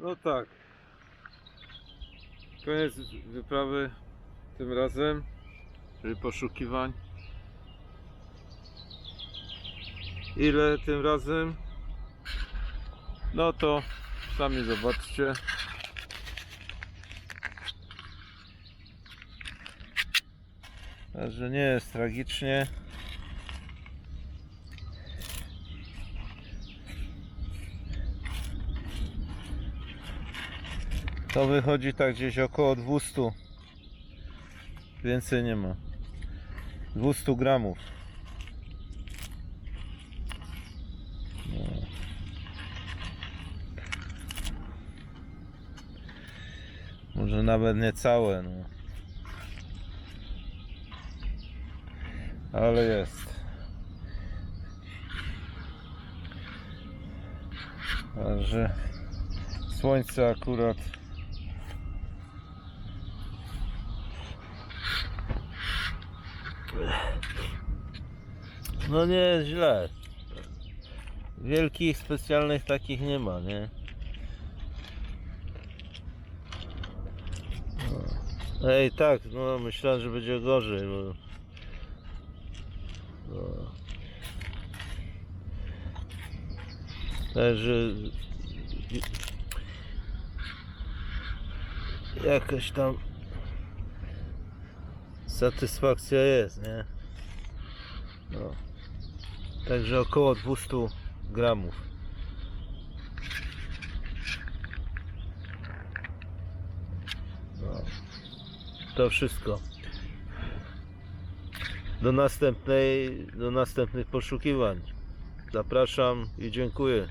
No tak. Koniec wyprawy tym razem, czyli poszukiwań. Ile tym razem? No to sami zobaczcie. Także nie jest tragicznie. To wychodzi tak gdzieś około 200. Więcej nie ma. 200 gramów. No. Może nawet nie całe, no. Ale jest. Także słońce akurat No nie jest źle. Wielkich, specjalnych takich nie ma, nie? Ej, tak, no myślałem, że będzie gorzej, bo... No. Także... Jakaś tam... Satysfakcja jest, nie? No. Także około 200 gramów. No. To wszystko. Do następnej, do następnych poszukiwań. Zapraszam i dziękuję.